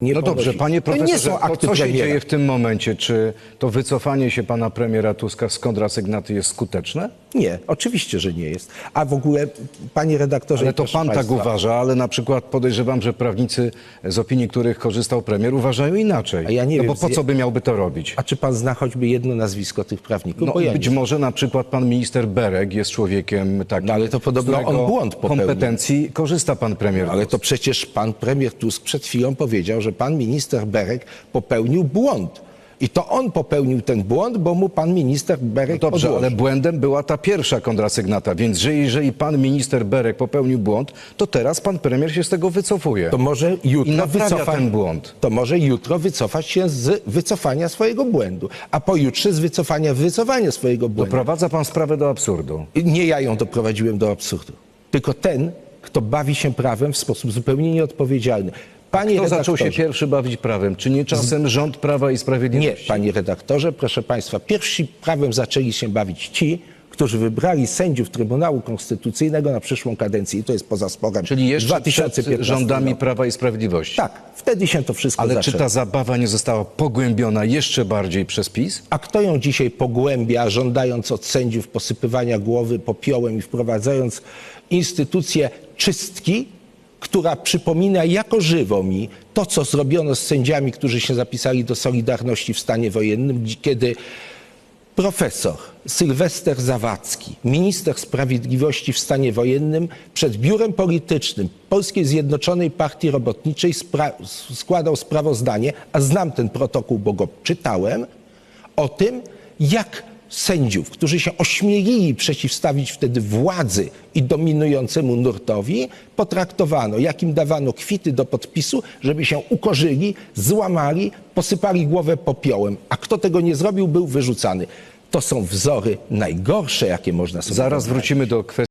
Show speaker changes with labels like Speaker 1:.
Speaker 1: nie
Speaker 2: No dobrze, panie
Speaker 1: To nie
Speaker 2: profesorze,
Speaker 1: są
Speaker 2: to
Speaker 1: akty
Speaker 2: co się
Speaker 1: premiera.
Speaker 2: dzieje w tym momencie? Czy to wycofanie się pana premiera Tuska z kontrasygnaty jest skuteczne?
Speaker 1: Nie, oczywiście, że nie jest. A w ogóle, panie redaktorze...
Speaker 2: Ale to pan tak
Speaker 1: państwa,
Speaker 2: uważa, ale na przykład podejrzewam, że prawnicy, z opinii których korzystał premier, uważają inaczej.
Speaker 1: A ja nie
Speaker 2: no
Speaker 1: wiem,
Speaker 2: bo po co by miałby to robić?
Speaker 1: A czy pan zna choćby jedno nazwisko tych prawników?
Speaker 2: No,
Speaker 1: ja
Speaker 2: być może na przykład pan minister Berek jest człowiekiem takim,
Speaker 1: No, ale to podobno on błąd popełnił.
Speaker 2: kompetencji korzysta pan premier.
Speaker 1: Ale to przecież pan premier Tusk przed chwilą powiedział, że pan minister Berek popełnił błąd. I to on popełnił ten błąd, bo mu pan minister Berek
Speaker 2: No Dobrze,
Speaker 1: odłożył.
Speaker 2: ale błędem była ta pierwsza kontrasygnata, więc że jeżeli pan minister Berek popełnił błąd, to teraz pan premier się z tego wycofuje.
Speaker 1: To może
Speaker 2: I
Speaker 1: jutro
Speaker 2: naprawia
Speaker 1: wycofa...
Speaker 2: ten błąd.
Speaker 1: To może jutro wycofać się z wycofania swojego błędu, a pojutrze z wycofania wycofania swojego błędu.
Speaker 2: Doprowadza pan sprawę do absurdu.
Speaker 1: Nie ja ją doprowadziłem do absurdu, tylko ten, kto bawi się prawem w sposób zupełnie nieodpowiedzialny. Panie
Speaker 2: Kto zaczął się
Speaker 1: redaktorze,
Speaker 2: pierwszy bawić prawem? Czy nie czasem rząd Prawa i
Speaker 1: Nie,
Speaker 2: Sprawiedliwości?
Speaker 1: panie redaktorze, proszę państwa, pierwsi prawem zaczęli się bawić ci, którzy wybrali sędziów Trybunału Konstytucyjnego na przyszłą kadencję. I to jest poza sporem.
Speaker 2: Czyli jeszcze
Speaker 1: 2015
Speaker 2: przed rządami
Speaker 1: roku.
Speaker 2: Prawa i Sprawiedliwości.
Speaker 1: Tak, wtedy się to wszystko
Speaker 2: Ale
Speaker 1: zaczęło.
Speaker 2: czy ta zabawa nie została pogłębiona jeszcze bardziej przez PiS?
Speaker 1: A kto ją dzisiaj pogłębia, żądając od sędziów posypywania głowy popiołem i wprowadzając instytucję czystki, która przypomina jako żywo mi to, co zrobiono z sędziami, którzy się zapisali do Solidarności w stanie wojennym, kiedy profesor Sylwester Zawadzki, minister sprawiedliwości w stanie wojennym, przed biurem politycznym Polskiej Zjednoczonej Partii Robotniczej spra- składał sprawozdanie, a znam ten protokół, bo go czytałem, o tym, jak sędziów, którzy się ośmielili przeciwstawić wtedy władzy i dominującemu nurtowi, potraktowano, jak im dawano kwity do podpisu, żeby się ukorzyli, złamali, posypali głowę popiołem. A kto tego nie zrobił, był wyrzucany. To są wzory najgorsze, jakie można sobie
Speaker 2: Zaraz
Speaker 1: wyobrazić.
Speaker 2: wrócimy do kwestii.